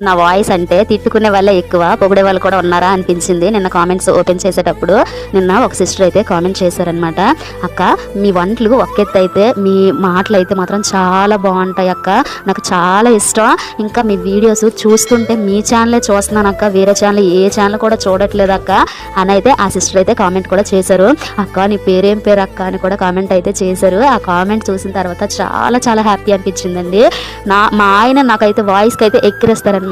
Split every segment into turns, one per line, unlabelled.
నా వాయిస్ అంటే తిట్టుకునే వాళ్ళే ఎక్కువ పొగిడే వాళ్ళు కూడా ఉన్నారా అనిపించింది. నిన్న కామెంట్స్ ఓపెన్ చేసేటప్పుడు నిన్న ఒక సిస్టర్ అయితే కామెంట్ చేశారనమాట అక్క మీ వంటలు ఒక అయితే మీ మాటలు అయితే మాత్రం చాలా బాగుంటాయి అక్క. నాకు చాలా ఇష్టం. ఇంకా మీ వీడియోస్ చూస్తుంటే మీ ఛానలే చూస్తున్నాను అక్క. వేరే ఛానల్ ఏ ఛానల్ కూడా చూడట్లేదు అక్క. అని అయితే ఆ సిస్టర్ అయితే కామెంట్ కూడా చేశారు. అక్క నీ పేరేం పేరు అక్క? అని కూడా కామెంట్ అయితే చేశారు. ఆ కామెంట్ చూసిన తర్వాత చాలా చాలా హ్యాపీ అనిపించిందండి. నా మా ఆయన నాకైతే వాయిస్కి అయితే ఎక్కిరిస్తారనమాట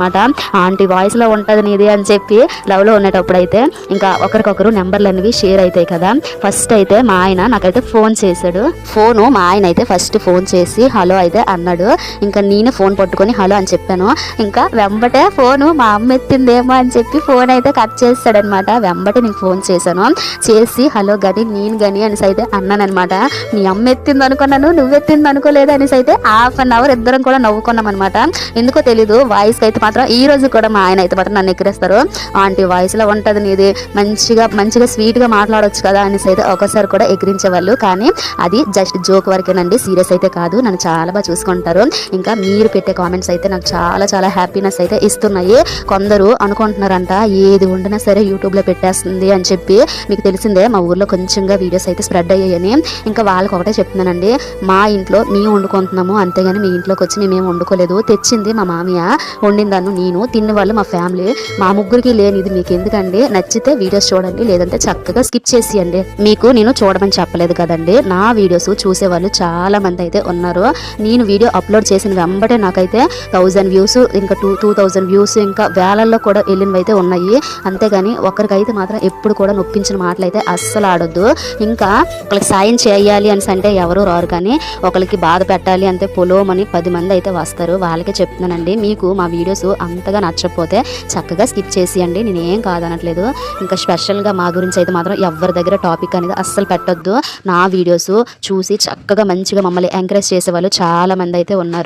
ఆంటీ వాయిస్లో ఉంటుంది నీది అని చెప్పి లవ్లో ఉండేటప్పుడు అయితే ఇంకా ఒకరికొకరు నెంబర్లు అనేవి షేర్ అవుతాయి కదా. ఫస్ట్ అయితే మా ఆయన నాకైతే ఫోన్ చేశాడు. ఫోను మా ఆయన అయితే ఫస్ట్ ఫోన్ చేసి హలో అయితే అన్నాడు. ఇంకా నేను ఫోన్ పట్టుకొని హలో అని చెప్పాను. ఇంకా వెంబటే ఫోను మా అమ్మ ఎత్తిందేమో అని చెప్పి ఫోన్ అయితే కట్ చేస్తాడనమాట వెంబటే నేను ఫోన్ చేశాను. చేసి హలో గని నేను గని అనేసి అయితే అన్నాను అనమాట మీ అమ్మ ఎత్తింది అనుకున్నాను నువ్వు ఎత్తింది అనుకోలేదు అనేసి అయితే హాఫ్ అన్ అవర్ ఇద్దరం కూడా నవ్వుకున్నాం అనమాట ఎందుకో తెలీదు వాయిస్ అయితే మాత్రం ఈ రోజు కూడా మా ఆయన అయితే మాత్రం నన్ను ఎక్కిరేస్తారు ఆంటీ వాయిస్లో ఉంటుంది నీది. మంచిగా మంచిగా స్వీట్గా మాట్లాడవచ్చు కదా అనేసి అయితే ఒకసారి కూడా ఎగిరించేవాళ్ళు. కానీ అది జస్ట్ జోక్ వరకేనండి. సీరియస్ అయితే కాదు. నన్ను చాలా బాగా చూసుకుంటారు. ఇంకా మీరు పెట్టే కామెంట్స్ అయితే నాకు చాలా చాలా హ్యాపీనెస్ అయితే ఇస్తున్నాయి. కొందరు అనుకుంటున్నారంట ఏది వండినా సరే యూట్యూబ్లో పెట్టేస్తుంది అని చెప్పి. మీకు తెలిసిందే మా ఊర్లో కొంచెంగా వీడియోస్ అయితే స్ప్రెడ్ అయ్యాయని. ఇంకా వాళ్ళకి ఒకటే చెప్తున్నానండి. మా ఇంట్లో మేము వండుకుంటున్నాము. అంతేగాని మీ ఇంట్లోకి వచ్చి మేమేం వండుకోలేదు. తెచ్చింది మా మామయ్య. వండింది తిన్నాను నేను తిన్న వాళ్ళు మా ఫ్యామిలీ. మా ముగ్గురికి లేని ఇది మీకు ఎందుకండి? నచ్చితే వీడియోస్ చూడండి లేదంటే చక్కగా స్కిప్ చేసేయండి. మీకు నేను చూడమని చెప్పలేదు కదండి. నా వీడియోస్ చూసేవాళ్ళు చాలా మంది అయితే ఉన్నారు. నేను వీడియో అప్లోడ్ చేసిన వెంబడే నాకైతే థౌజండ్ వ్యూస్ ఇంకా టూ టూ థౌజండ్ వ్యూస్ ఇంకా వేలల్లో కూడా వెళ్ళినవి అయితే ఉన్నాయి. అంతేగాని ఒకరికైతే మాత్రం ఎప్పుడు కూడా నొప్పించిన మాటలు అయితే అస్సలు ఆడొద్దు. ఇంకా ఒకరికి సాయం చేయాలి అని అంటే ఎవరు రారు కానీ ఒకరికి బాధ పెట్టాలి అంటే పొలోమని పది మంది అయితే వస్తారు. వాళ్ళకే చెప్తున్నానండి. మీకు మా వీడియోస్ అంతగా నచ్చకపోతే చక్కగా స్కిప్ చేసేయండి. నేనేం కాదనట్లేదు. ఇంకా స్పెషల్గా మా గురించి అయితే మాత్రం ఎవరి దగ్గర టాపిక్ అనేది అస్సలు పెట్టొద్దు. నా వీడియోస్ చూసి చక్కగా మంచిగా మమ్మల్ని ఎంకరేజ్ చేసే వాళ్ళు చాలా మంది అయితే ఉన్నారు.